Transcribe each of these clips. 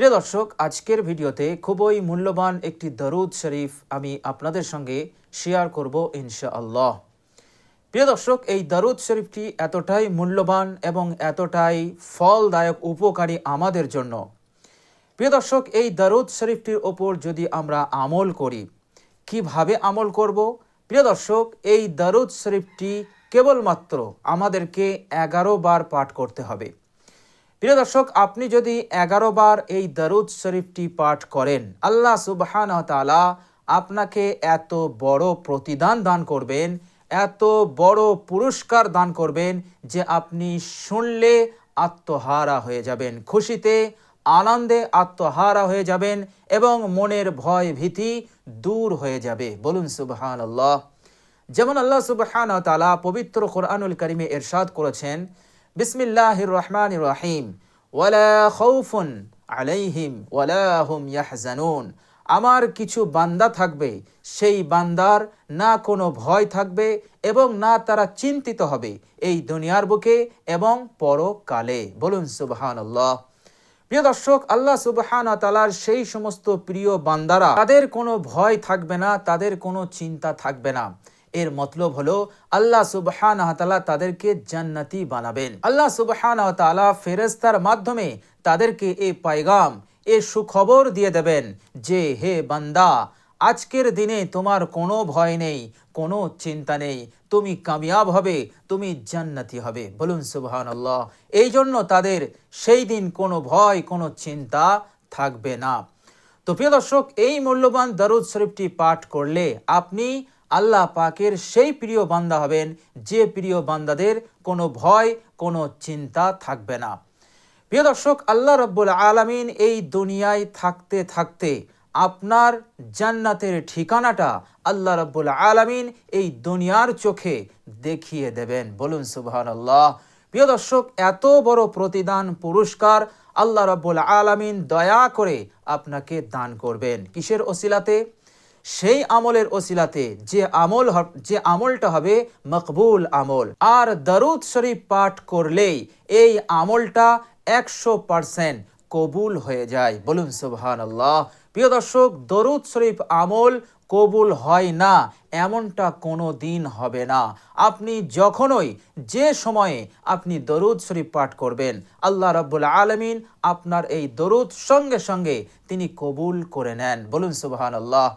প্রিয় দর্শক, আজকের ভিডিওতে খুবই মূল্যবান একটি দরুদ শরীফ আমি আপনাদের সঙ্গে শেয়ার করব ইনশাআল্লাহ। প্রিয় দর্শক, এই দরুদ শরীফটি এতটাই মূল্যবান এবং এতটাই ফলদায়ক, উপকারী আমাদের জন্য। প্রিয় দর্শক, এই দরুদ শরীফটির ওপর যদি আমরা আমল করি, কীভাবে আমল করব? প্রিয় দর্শক, এই দরুদ শরীফটি কেবলমাত্র আমাদেরকে এগারো বার পাঠ করতে হবে। প্রিয় দর্শক, আপনি যদি এগারো বার এই দারুদ শরীফটি পাঠ করেন, আল্লাহ সুবহান তালা আপনাকে এত বড় প্রতিদান দান করবেন, এত বড় পুরস্কার দান করবেন যে আপনি শুনলে আত্মহারা হয়ে যাবেন, খুশিতে, আনন্দে আত্মহারা হয়ে যাবেন এবং মনের ভয় ভীতি দূর হয়ে যাবে। বলুন সুবহান আল্লাহ যেমন আল্লাহ সুবহান তালা পবিত্র কোরআনুল করিমে এরশাদ করেছেন বিসমিল্লাহির রহমান রাহিম ওয়ালা খৌফুন আলাইহিম, ওয়ালা হুম ইয়াহজানুন। আমার কিছু বান্দা থাকবে, সেই বান্দার না কোনো ভয় থাকবে এবং না তারা চিন্তিত হবে এই দুনিয়ার বুকে এবং পরকালে। বলুন সুবহান আল্লাহ প্রিয় দর্শক, আল্লাহ সুবহান তালার সেই সমস্ত প্রিয় বান্দারা, তাদের কোনো ভয় থাকবে না, তাদের কোনো চিন্তা থাকবে না। এর মতলব হলো, আল্লাহ সুবহান তাদেরকে জান্নাতি বানাবেন। আল্লাহ সুবহান ফেরেস্তার মাধ্যমে তাদেরকে এ পায়গাম, এ সুখবর দিয়ে দেবেন যে, হে বান্দা, আজকের দিনে তোমার কোনো ভয় নেই, কোনো চিন্তা নেই, তুমি কামিয়াব হবে, তুমি জান্নাতি হবে। বলুন সুবহান আল্লাহ এই জন্য তাদের সেই দিন কোনো ভয়, কোনো চিন্তা থাকবে না। তো প্রিয় দর্শক, এই মূল্যবান দারুদ শরীফটি পাঠ করলে আপনি আল্লাহ পাকের সেই প্রিয় বান্দা হবেন, যে প্রিয় বান্দাদের কোনো ভয়, কোনো চিন্তা থাকবে না। প্রিয় দর্শক, আল্লাহ রব্বুল আলমিন এই দুনিয়ায় থাকতে থাকতে আপনার জান্নাতের ঠিকানাটা আল্লাহ রব্বুল আলমিন এই দুনিয়ার চোখে দেখিয়ে দেবেন। বলুন সুবহান আল্লাহ প্রিয় দর্শক, এত বড় প্রতিদান, পুরস্কার আল্লাহ রব্বুল আলমিন দয়া করে আপনাকে দান করবেন। কিসের ওসিলাতে? সেই আমলের ওসিলাতে যে আমল যে আমলটা হবে মকবুল আমল। আর দরুদ শরীফ পাঠ করলেই এই আমলটা একশো পারসেন্ট কবুল হয়ে যায়। বলুন সুবহান আল্লাহ প্রিয় দর্শক, দরুদ শরীফ আমল কবুল হয় না, এমনটা কোনো দিন হবে না। আপনি যখনই যে সময়ে আপনি দরুদ শরীফ পাঠ করবেন, আল্লাহ রাব্বুল আলমিন আপনার এই দরুদ সঙ্গে সঙ্গে তিনি কবুল করে নেন। বলুন সুবহান আল্লাহ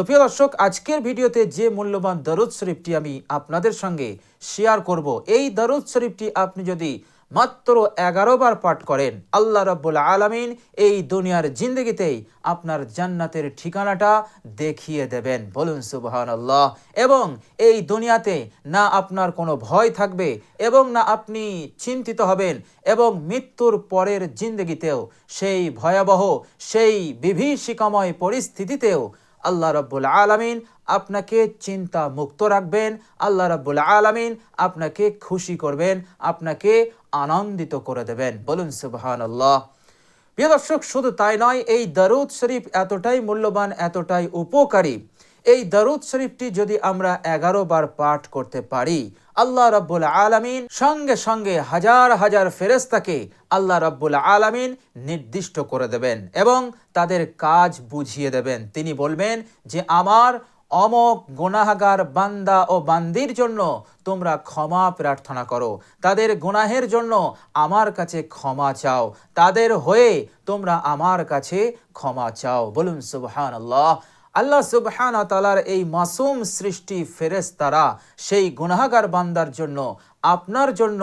তো প্রিয় দর্শক, আজকের ভিডিওতে যে মূল্যবান দরুদ শরীফটি আমি আপনাদের সঙ্গে শেয়ার করব, এই দরুদ শরীফটি আপনি যদি মাত্র এগারো বার পাঠ করেন, আল্লাহ রাব্বুল আলামিন এই দুনিয়ার জিন্দগিতেই আপনার জান্নাতের ঠিকানাটা দেখিয়ে দেবেন। বলুন সুবহান আল্লাহ এবং এই দুনিয়াতে না আপনার কোনো ভয় থাকবে এবং না আপনি চিন্তিত হবেন এবং মৃত্যুর পরের জিন্দগিতেও সেই ভয়াবহ, সেই বিভীষিকাময় পরিস্থিতিতেও আল্লাহ রব্বুল আলমিন আপনাকে চিন্তা মুক্ত রাখবেন। আল্লাহ রব্বুল আলমিন আপনাকে খুশি করবেন, আপনাকে আনন্দিত করে দেবেন। বলুন সুবহান আল্লাহ প্রিয় দর্শক, শুধু তাই নয়, এই দারুদ শরীফ এতটাই মূল্যবান, এতটাই উপকারী। এই দারুদ শরীফটি যদি আমরা এগারো বার পাঠ করতে পারি আল্লাহ রাব্বুল আলামিন সঙ্গে সঙ্গে হাজার হাজার ফেরেস্তাকে আল্লাহ রাব্বুল আলামিন নির্দিষ্ট করে দেবেন এবং তাদের কাজ বুঝিয়ে দেবেন। তিনি বলবেন যে, আমার অমক গুনাহগার বান্দা ও বান্দির জন্য তোমরা ক্ষমা প্রার্থনা করো। তাদের গুনাহের জন্য আমার কাছে ক্ষমা চাও। তাদের হয়ে তোমরা আমার কাছে ক্ষমা চাও। বলুন সুবহান আল্লাহ আল্লাহ সুবহান তালার এই মাসুম সৃষ্টি ফেরেশতারা সেই গুনাহগার বান্দার জন্য, আপনার জন্য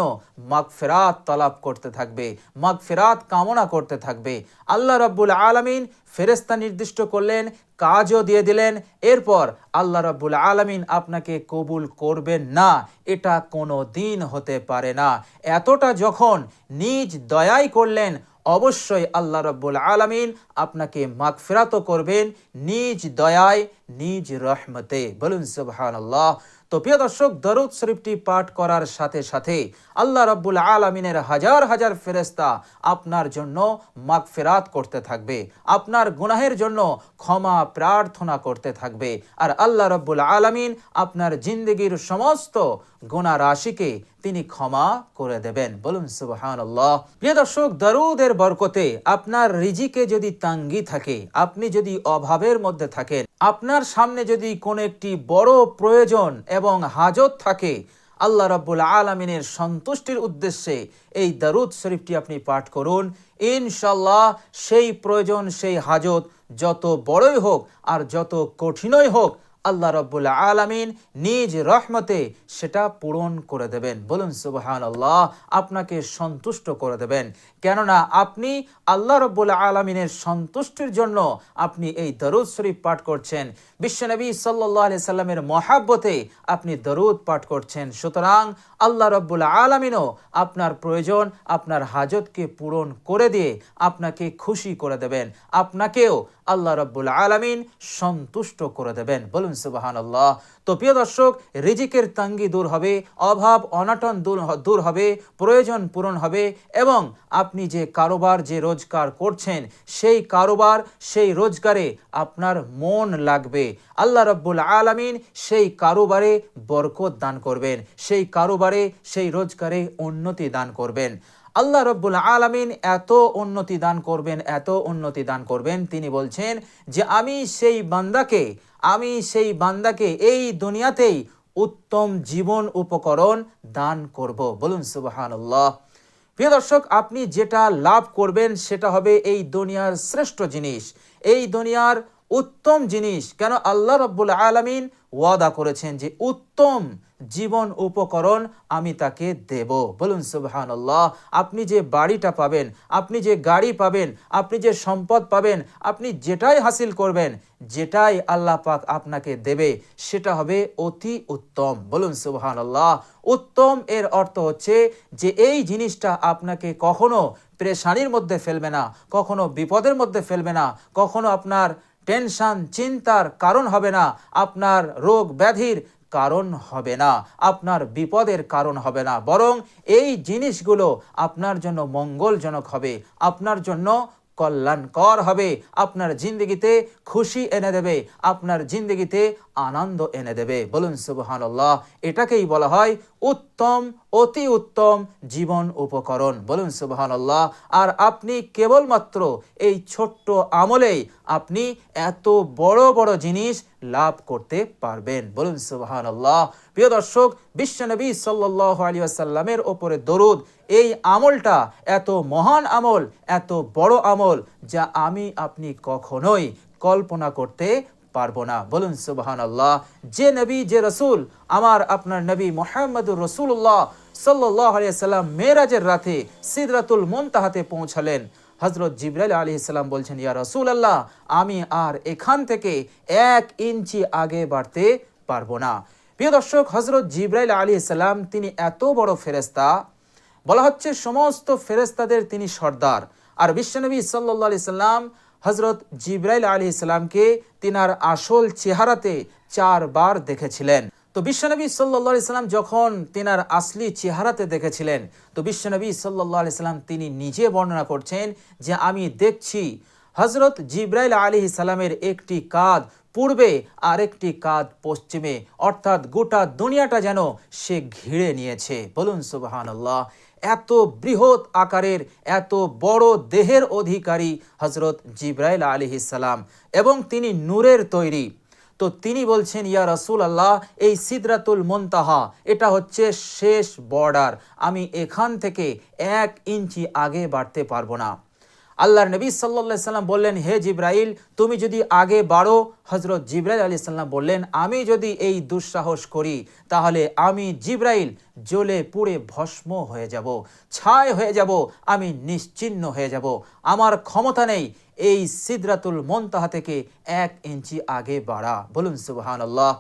মাগফিরাত তালাব করতে থাকবে, মাগফিরাত কামনা করতে থাকবে। আল্লাহ রাব্বুল আলামিন ফেরেস্তা নির্দিষ্ট করলেন, কাজও দিয়ে দিলেন, এরপর আল্লাহ রাব্বুল আলামিন আপনাকে কবুল করবেন না, এটা কোনো দিন হতে পারে না। এতটা যখন নিজ দয়াই করলেন অবশ্যই আল্লাহ রব্বুল আলমিন আপনাকে মাগফিরাতও করবেন নিজ দয়ায় নিজ রহমতে। বলুন, সুবহানাল্লাহ। তো প্রিয় দর্শক, দরুদ শরীফটি পাঠ করার সাথে সাথে আল্লাহ রাব্বুল আলামিনের হাজার হাজার ফেরেস্তা আপনার জন্য মাগফিরাত করতে থাকবে। আপনার গুনাহের জন্য ক্ষমা প্রার্থনা করতে থাকবে। আর আল্লাহ রাব্বুল আলামিন আপনার জিন্দগির সমস্ত গুণা রাশিকে তিনি ক্ষমা করে দেবেন। বলুন, সুবহানাল্লাহ। প্রিয় দর্শক, দরুদের বরকতে আপনার রিজিকে যদি তাঙ্গি থাকে, আপনি যদি অভাবের মধ্যে থাকেন, আপনার সামনে যদি কোনো একটি বড় প্রয়োজন এবং হাজত থাকে, আল্লাহ রাব্বুল আলমিনের সন্তুষ্টির উদ্দেশ্যে এই দারুদ শরীফটি আপনি পাঠ করুন। ইনশাল্লাহ সেই প্রয়োজন, সেই হাজত যত বড়ই হোক আর যত কঠিনই হোক, আল্লাহ রব্বুল আলামিন নিজ রহমতে সেটা পূরণ করে দেবেন। বলুন সুবহান আল্লাহ আপনাকে সন্তুষ্ট করে দেবেন। কেননা আপনি আল্লাহ রব্বুল আলমিনের সন্তুষ্টির জন্য আপনি এই দরুদ শরীফ পাঠ করছেন। বিশ্বনবী সাল্লাহ আলি সাল্লামের মহাব্বতে আপনি দরুদ পাঠ করছেন। সুতরাং আল্লাহ রব্বুল আলমিনও আপনার প্রয়োজন, আপনার হাজতকে পূরণ করে দিয়ে আপনাকে খুশি করে দেবেন। আপনাকেও আল্লাহ রব্বুল আলমিন সন্তুষ্ট করে দেবেন। বলুন সুবাহান আল্লাহ তো প্রিয় দর্শক, রিজিকের তাঙ্গি দূর হবে, অভাব, অনাটন দূর দূর হবে, প্রয়োজন পূরণ হবে এবং আপনি যে কারোবার যে রোজগার করছেন, সেই কারোবার, সেই রোজগারে আপনার মন লাগবে। আল্লাহ রব্বুল আলমিন সেই কারোবারে বরকত দান করবেন, সেই কারোবারে সেই রোজগারে উন্নতি দান করবেন। আল্লাহ রব্বুল আলমিন এত উন্নতি দান করবেন, এত উন্নতি দান করবেন, তিনি বলছেন যে আমি সেই বান্দাকে আমি সেই বান্দাকে এই দুনিয়াতেই উত্তম জীবন উপকরণ দান করব। বলুন সুবাহান্লাহ প্রিয় দর্শক, আপনি যেটা লাভ করবেন সেটা হবে এই দুনিয়ার শ্রেষ্ঠ জিনিস। এই দুনিয়ার উত্তম জিনিস কেন আল্লাহ রব্বুল আলমিন ওয়াদা করেছেন যে উত্তম জীবন উপকরণ আমি তাকে দেব। বলুন সুবহান আপনি যে বাড়িটা পাবেন, আপনি যে গাড়ি পাবেন, আপনি যে সম্পদ পাবেন, আপনি যেটাই হাসিল করবেন, যেটাই আল্লাহ পাক আপনাকে দেবে, সেটা হবে অতি উত্তম। বলুন সুবহান উত্তম এর অর্থ হচ্ছে যে এই জিনিসটা আপনাকে কখনো প্রেশানির মধ্যে ফেলবে না, কখনো বিপদের মধ্যে ফেলবে না, কখনো আপনার টেনশন, চিন্তার কারণ হবে না, আপনার রোগ ব্যাধির কারণ হবে না, আপনার বিপদের কারণ হবে না। বরং এই জিনিসগুলো আপনার জন্য মঙ্গলজনক হবে, আপনার জন্য কল্যাণকর হবে। আপনার জিন্দগিতে খুশি এনে দেবে, আপনার জিন্দগিতে আনন্দ এনে দেবে। বলুন সুবহানাল্লাহ, এটাকেই বলা হয় উত্তম, অতি উত্তম জীবন উপকরণ। বলুন, সুবহানাল্লাহ, আর আপনি কেবলমাত্র এই ছোট্ট আমলেই আপনি এত বড় বড় জিনিস লাভ করতে পারবেন। বলুন, সুবহানাল্লাহ। প্রিয় দর্শক বিশ্বনবী সাল্লাহ আলী আসাল্লামের ওপরে দরুদ, এই আমলটা এত মহান আমল, এত বড় আমল যা আমি আপনি কখনোই কল্পনা করতে পারব না। বলুন সুবাহান আল্লাহ যে নবী, যে রসুল, আমার আপনার নবী মোহাম্মদুর রসুল্লাহ সাল্লাহ আলিয়াল্লাম মেরাজের রাতে সিদরাতুল মনতাহাতে পৌঁছালেন। হজরত জিব্রাইল আলী ইসলাম বলছেন, ইয়া রসুল আল্লাহ আমি আর এখান থেকে এক ইঞ্চি আগে বাড়তে পারব না। প্রিয় দর্শক হজরত জিব্রাইল আলী ইসলাম তিনি এত বড় ফেরেস্তা বলা হচ্ছে, সমস্ত ফেরেস্তাদের তিনি সর্দার। আর বিশ্বনবী সাল্লাহ আলি সাল্লাম হজরত জিব্রাইল আলী ইসলামকে তিনার আসল চেহারাতে চারবার দেখেছিলেন। তো বিশ্বনবী সাল্লাহ ইসলাম যখন তিনার আসলি চেহারাতে দেখেছিলেন, তো বিশ্বনবী সাল্লাহ ইসলাম তিনি নিজে বর্ণনা করছেন যে, আমি দেখছি হজরত জিব্রাইল আলী ইসলামের একটি কাঁধ পূর্বে আরেকটি কাঁধ পশ্চিমে। অর্থাৎ গোটা দুনিয়াটা যেন সে ঘিরে নিয়েছে। বলুন সুবাহান আল্লাহ এত বৃহৎ আকারের, এত বড় দেহের অধিকারী হজরত জিব্রাইল আলিহিসাল্লাম এবং তিনি নূরের তৈরি। তো তিনি বলছেন, ইয়া রসুল আল্লাহ এই সিদরাতুল মন্তাহা, এটা হচ্ছে শেষ বর্ডার আমি এখান থেকে এক ইঞ্চি আগে বাড়তে পারব না। আল্লাহর নবী সাল্লা সাল্লাম বললেন, হে জিব্রাইল, তুমি যদি আগে বাড়ো হজরত জিব্রাইল আলী সাল্লাম বললেন, আমি যদি এই দুঃসাহস করি, তাহলে আমি জিব্রাইল জ্বলে পুড়ে ভস্ম হয়ে যাব ছায় হয়ে যাব, আমি নিশ্চিন্ন হয়ে যাব। আমার ক্ষমতা নেই এই সিদরাতুল মন্তাহা থেকে এক ইঞ্চি আগে বাড়া। বলুন সুবাহান আল্লাহ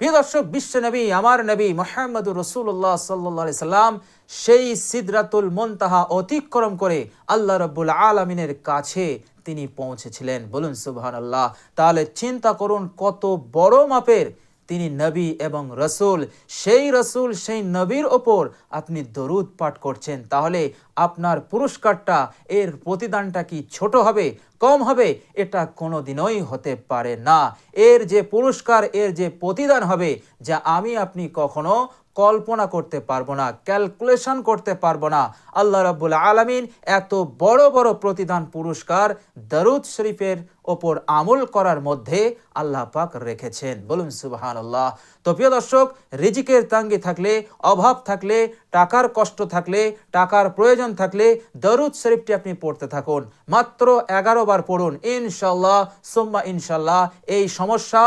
প্রিয় দর্শক বিশ্ব নবী, আমার নবী মোহাম্মদ রসুল্লাহ সাল্লি সাল্লাম সেই সিদরাতুল মন্তাহা অতিক্রম করে আল্লাহ রব্বুল আলমিনের কাছে তিনি পৌঁছেছিলেন। বলুন সুবহান আল্লাহ তাহলে চিন্তা করুন কত বড় মাপের তিনি নবী এবং রসুল, সেই রসুল, সেই নবীর ওপর আপনি দরুদ পাঠ করছেন। তাহলে আপনার পুরস্কারটা, এর প্রতিদানটা কি ছোট হবে, কম হবে? এটা কোনো দিনই হতে পারে না। এর যে পুরস্কার, এর যে প্রতিদান হবে, যা আমি আপনি কখনো কল্পনা করতে পারব না, ক্যালকুলেশন করতে পারব না। আল্লাহ রাব্বুল আলামিন এত বড় বড় প্রতিদান, পুরস্কার দরুদ শরীফের ওপর আমল করার মধ্যে আল্লাহ পাক রেখেছেন। বলুন সুবাহান আল্লাহ তো প্রিয় দর্শক, রিজিকের তাঙ্গি থাকলে, অভাব থাকলে, টাকার কষ্ট থাকলে, টাকার প্রয়োজন থাকলে দরুদ শরীফটি আপনি পড়তে থাকুন। মাত্র এগারো বার পড়ুন ইনশাল্লাহ সোম্মা ইনশাল্লাহ এই সমস্যা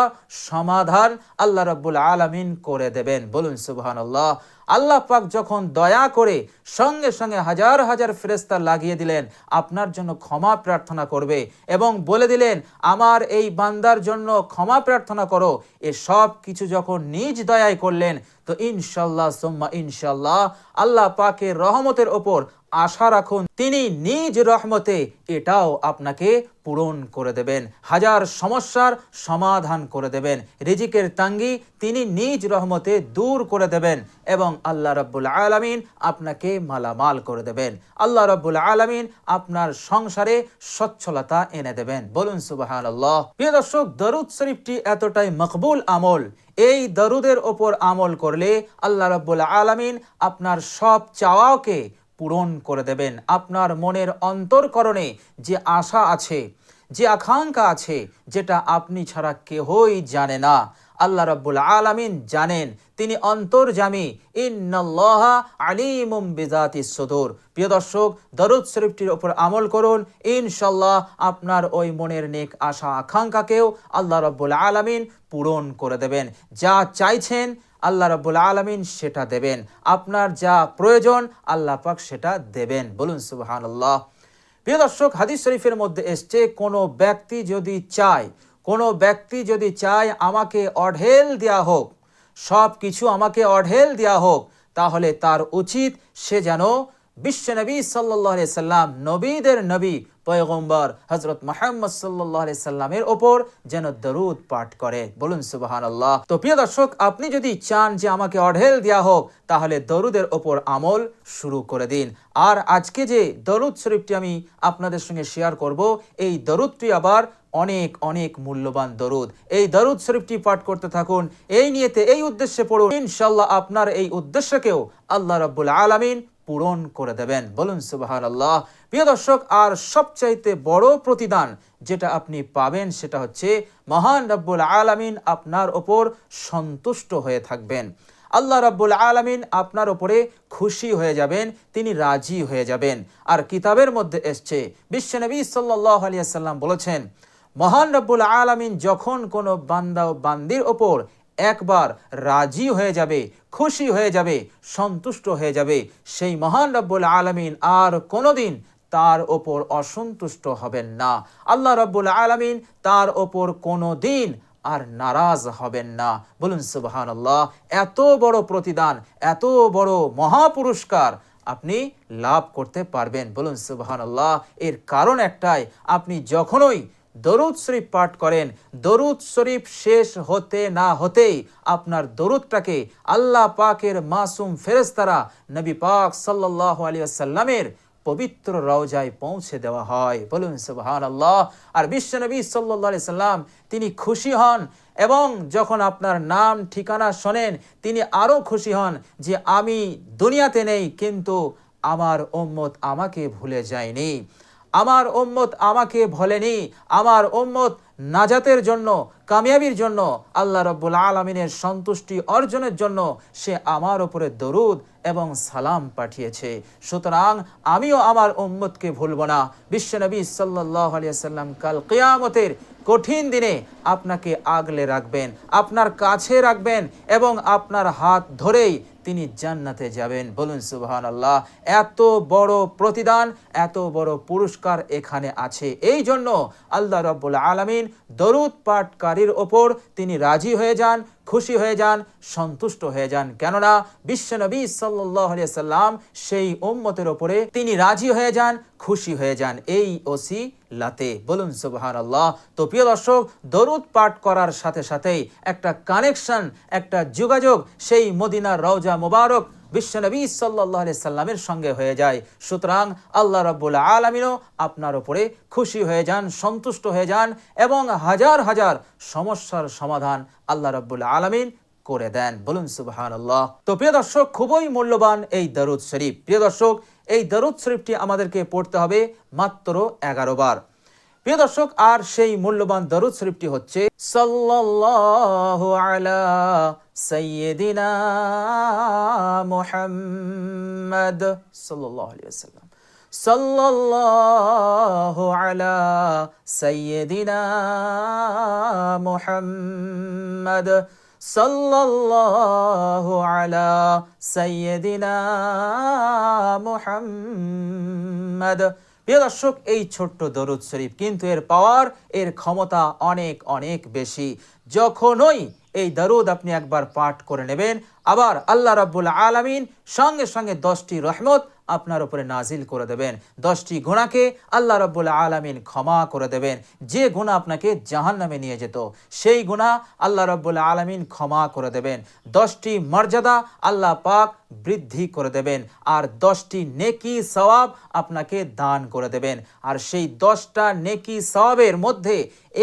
সমাধান আল্লাহ রাব্বুল আলামিন করে দেবেন। বলুন সুবহান আল্লাহ আল্লাহ পাক যখন দয়া করে সঙ্গে সঙ্গে হাজার হাজার ফেরেস্তা লাগিয়ে দিলেন, আপনার জন্য ক্ষমা প্রার্থনা করবে এবং বলে দিলেন, আমার এই বান্দার জন্য ক্ষমা প্রার্থনা করো। এ সব কিছু যখন নিজ দয়ায় করলেন তো ইনশাল্লাহ, সোম্মা ইনশাল্লাহ আল্লাহ পাকের রহমতের ওপর আশা রাখুন, তিনি নিজ রহমতে এটাও আপনাকে পূরণ করে দেবেন, হাজার সমস্যার সমাধান করে দেবেন, রিজিকের তাঙ্গি তিনি নিজ রহমতে দূর করে দেবেন এবং আল্লাহ রাব্বুল আলামিন আপনাকে মালামাল করে দেবেন, আল্লাহ রাব্বুল আলামিন আপনার সংসারে সচ্ছলতা এনে দেবেন, বলুন আল্লাহ প্রিয় দর্শক, দরুদ শরীফটি এতটাই মকবুল আমল এই দরুদের ওপর আমল করলে আল্লাহ রব্বুল আলমিন আপনার সব চাওয়াকে পূরণ করে দেবেন। আপনার মনের অন্তরকরণে যে আশা আছে, যে আকাঙ্ক্ষা আছে, যেটা আপনি ছাড়া কেহই জানে না। আল্লাহ রব্বুল আলমিন জানেন তিনি অন্তর্জামী। ইন্নাল্লাহ আলিমুম বিজাতি সুদূর। প্রিয় দর্শক, দরুদ শরীফটির উপর আমল করুন। ইনশাল্লাহ আপনার ওই মনের নেক আশা, আকাঙ্ক্ষাকেও আল্লাহ রাব্বুল আলামিন পূরণ করে দেবেন। যা চাইছেন আল্লাহ রাব্বুল আলামিন সেটা দেবেন। আপনার যা প্রয়োজন আল্লাহ পাক সেটা দেবেন। বলুন সুবহানাল্লাহ। প্রিয় দর্শক, হাদিস শরীফের মধ্যে এসছে, কোনো ব্যক্তি যদি চায়, কোনো ব্যক্তি যদি চায় আমাকে অঢেল দেয়া হোক সব কিছু আমাকে অঢেল দেয়া হোক, তাহলে তার উচিত সে যেন বিশ্বনবী সাল্লাহ সাল্লাম, নবীদের নবী, পয়গম্বর হজরত মোহাম্মদ সাল্লাহ সাল্লামের ওপর যেন দরুদ পাঠ করে। বলুন সুবাহান আল্লাহ তো প্রিয় দর্শক, আপনি যদি চান যে আমাকে অঢেল দেয়া হোক, তাহলে দরুদের ওপর আমল শুরু করে দিন। আর আজকে যে দরুদ শরীফটি আমি আপনাদের সঙ্গে শেয়ার করব, এই দরুদটি আবার অনেক অনেক মূল্যবান দরুদ। এই দরুদ শরীফটি পাঠ করতে থাকুন। এই নিয়েতে, এই উদ্দেশ্যে পড়ুন ইনশাল্লাহ আপনার এই উদ্দেশ্যকেও আল্লাহ রাব্বুল আলামিন পূরণ করে দেবেন। বলুন সুবাহান আল্লাহ প্রিয় দর্শক, আর সবচাইতে বড় প্রতিদান যেটা আপনি পাবেন সেটা হচ্ছে, মহান রব্বুল আলামিন আপনার ওপর সন্তুষ্ট হয়ে থাকবেন। আল্লাহ রাব্বুল আলামিন আপনার ওপরে খুশি হয়ে যাবেন, তিনি রাজি হয়ে যাবেন। আর কিতাবের মধ্যে এসছে বিশ্বনবী সাল্লাহ আলিয়া সাল্লাম বলেছেন মহান রব্বুল আলামিন যখন কোনো বান্দা ও বান্দির ওপর একবার রাজি হয়ে যাবে, খুশি হয়ে যাবে, সন্তুষ্ট হয়ে যাবে, সেই মহান রব্বুল আলামিন আর কোনোদিন তার ওপর অসন্তুষ্ট হবেন না। আল্লাহ রব্বুল আলামিন তার ওপর কোনো দিন আর নারাজ হবেন না। বলুন সুবহান আল্লাহ এত বড় প্রতিদান, এত বড় মহাপুরস্কার আপনি লাভ করতে পারবেন। বলুন সুবহান আল্লাহ এর কারণ একটাই, আপনি যখনই দরুদ শরীফ পাঠ করেন। দরুদ শরীফ শেষ হতে না হতেই আপনার দরুদটাকে আল্লাহ পাকের মাসুম ফেরেস্তারা নবী পাক সাল্লাহ আলী আসাল্লামের পবিত্র রওজায় পৌঁছে দেওয়া হয়। বলুন সুবহান আল্লাহ আর বিশ্বনবী সাল্লাহ সাল্লাম তিনি খুশি হন এবং যখন আপনার নাম, ঠিকানা শোনেন, তিনি আরও খুশি হন যে আমি দুনিয়াতে নেই, কিন্তু আমার ওম্মত আমাকে ভুলে যায়নি। আমার ওম্মত আমাকে ভোলেনি। আমার ওম্মত নাজাতের জন্য, কামিয়াবির জন্য, আল্লাহ রব্বুল আলমিনের সন্তুষ্টি অর্জনের জন্য সে আমার ওপরে দরুদ এবং সালাম পাঠিয়েছে। সুতরাং আমিও আমার উম্মতকে ভুলব না। বিশ্বনবী সাল্লাহ আলিয়া সাল্লাম কাল কেয়ামতের কঠিন দিনে আপনাকে আগলে রাখবেন, আপনার কাছে রাখবেন এবং আপনার হাত ধরেই তিনি জান্নাতে যাবেন। বলুন সুবাহান আল্লাহ এত বড় প্রতিদান, এত বড় পুরস্কার এখানে আছে। এই জন্য আল্লাহ রব্বুল আলমিন দরুদ পাঠকারীর ওপর তিনি রাজি হয়ে যান খুশি হয়ে যান, সন্তুষ্ট হয়ে যান। কেননা বিশ্বনবী সাল্লাহ সাল্লাম সেই ওম্মতের ওপরে তিনি রাজি হয়ে যান, খুশি হয়ে যান এই ওসি লাতে বলুন সুবহান আল্লাহ তো প্রিয় দর্শক, দরুদ পাঠ করার সাথে সাথেই একটা কানেকশন একটা যোগাযোগ, সেই মদিনার রওজা মোবারক বিশ্বনবী সাল্লাহ সাল্লামের সঙ্গে হয়ে যায়। সুতরাং আল্লাহ রাব্বুল আলমিনও আপনার ওপরে খুশি হয়ে যান, সন্তুষ্ট হয়ে যান এবং হাজার হাজার সমস্যার সমাধান আল্লাহ রাব্বুল আলমিন করে দেন। বলুন সুবহান আল্লাহ তো প্রিয় দর্শক, খুবই মূল্যবান এই দরুদ শরীফ। প্রিয় দর্শক, এই দরুদ শরীফটি আমাদেরকে পড়তে হবে মাত্র এগারো বার। প্রিয় দর্শক, আর সেই মূল্যবান দরুদ শরীফটি হচ্ছে, সাল্লাল্লাহু আলা সাইয়্যিদিনা মুহাম্মদ সাল্লাল্লাহু আলাইহি ওয়াসাল্লাম। সাল্লাল্লাহু আলা সাইয়্যিদিনা মুহাম্মদ সাল্লাল্লাহু আলা সাইয়্যিদিনা মুহাম্মদ প্রিয় দর্শক, এই ছোট্ট দরুদ শরীফ কিন্তু এর পাওয়ার, এর ক্ষমতা অনেক অনেক বেশি। যখনই এই দরুদ আপনি একবার পাঠ করে নেবেন, আবার আল্লাহ রাব্বুল আলামিন সঙ্গে সঙ্গে দশটি রহমত আপনার উপরে নাজিল করে দেবেন। দশটি গুণাকে আল্লাহ রাব্বুল আলামিন ক্ষমা করে দেবেন। যে গুণা আপনাকে জাহান নামে নিয়ে যেত, সেই গুণা আল্লাহ রাব্বুল আলামিন ক্ষমা করে দেবেন। দশটি মর্যাদা আল্লাহ পাক বৃদ্ধি করে দেবেন। আর দশটি নেকি সওয়াব আপনাকে দান করে দেবেন। আর সেই দশটা নেকি সওয়াবের মধ্যে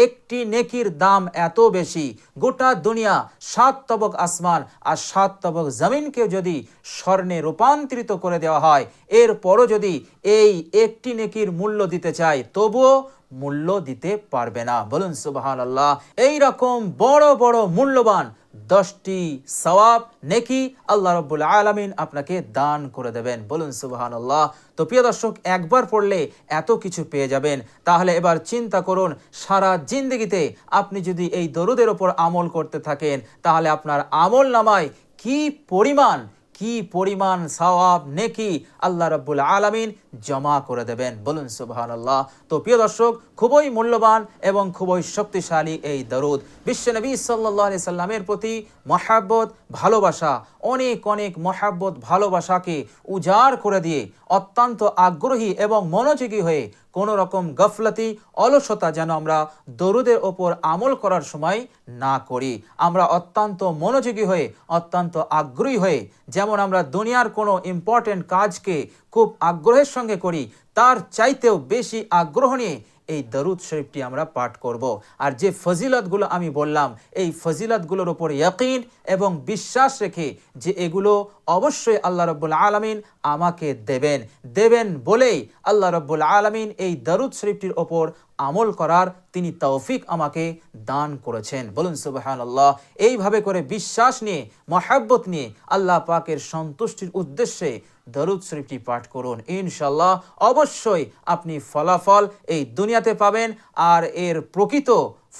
একটি নেকির দাম এত বেশি। গোটা দুনিয়া সাত তবক আসমান আর সাত তবক জমিনকে যদি স্বর্ণে রূপান্তরিত করে দেওয়া হয়, এরপরও যদি এই একটি নেকির মূল্য দিতে চায়, তবুও মূল্য দিতে পারবে না। বলুন সুবাহান আল্লাহ এইরকম বড় বড় মূল্যবান দশটি সওয়াব নেকি আল্লাহ রব্বুল আলমিন আপনাকে দান করে দেবেন। বলুন সুবাহান আল্লাহ তো প্রিয় দর্শক, একবার পড়লে এত কিছু পেয়ে যাবেন। তাহলে এবার চিন্তা করুন, সারা জিন্দগিতে আপনি যদি এই দরুদের ওপর আমল করতে থাকেন, তাহলে আপনার আমল নামায় কি পরিমাণ কি পরিমাণ সওয়াব নেকি আল্লাহ রব্বুল আলমিন জমা করে দেবেন? বলুন সুবহান আল্লাহ তো প্রিয় দর্শক, খুবই মূল্যবান এবং খুবই শক্তিশালী এই দরুদ। বিশ্বনবী সাল্লাহ সাল্লামের প্রতি মহাব্বত, ভালোবাসা অনেক অনেক মহাব্বত, ভালোবাসাকে উজাড় করে দিয়ে অত্যন্ত আগ্রহী এবং মনোযোগী হয়ে কোনো রকম গফলতি, অলসতা যেন আমরা দরুদের ওপর আমল করার সময় না করি। আমরা অত্যন্ত মনোযোগী হয়ে, অত্যন্ত আগ্রহী হয়ে যেমন আমরা দুনিয়ার কোনো ইম্পর্টেন্ট কাজকে খুব আগ্রহের সঙ্গে করি, তার চাইতেও বেশি আগ্রহ নিয়ে এই দরুদ শরীফটি আমরা পাঠ করব। আর যে ফজিলতগুলো আমি বললাম, এই ফজিলতগুলোর ওপর ইয়াকিন এবং বিশ্বাস রেখে যে এগুলো অবশ্যই আল্লাহ রব্বুল আলমিন আমাকে দেবেন। দেবেন বলেই আল্লাহ রব্বুল আলমিন এই দরুদ শরীফটির ওপর আমল করার তিনি তৌফিক আমাকে দান করেছেন। বলুন সুবাহান আল্লাহ এইভাবে করে বিশ্বাস নিয়ে, মহাব্বত নিয়ে আল্লাহ পাকের সন্তুষ্টির উদ্দেশ্যে দরুদ শরীফটি পাঠ করুন ইনশাল্লাহ অবশ্যই আপনি ফলাফল এই দুনিয়াতে পাবেন আর এর প্রকৃত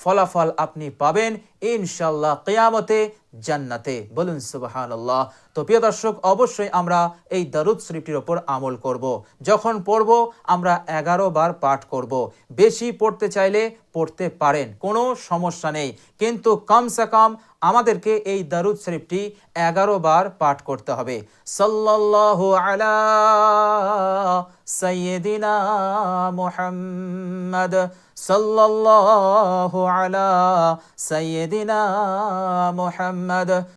ফলাফল আপনি পাবেন ইনশাল্লাহ কেয়ামতে জান্নাতে বলুন সুবাহান আল্লাহ তো প্রিয় দর্শক, অবশ্যই আমরা এই দারুদ শরীফটির ওপর আমল করব। যখন পড়ব, আমরা এগারো বার পাঠ করব। বেশি পড়তে চাইলে পড়তে পারেন, কোনো সমস্যা নেই কিন্তু কমসে কম আমাদেরকে এই দারুদ শরীফটি এগারো বার পাঠ করতে হবে। সাল্লাল্লাহু আলা সাইয়্যিদিনা মোহাম্মদ সাল্লাল্লাহু আলা সাইয়্যিদিনা মুহাম্মদ।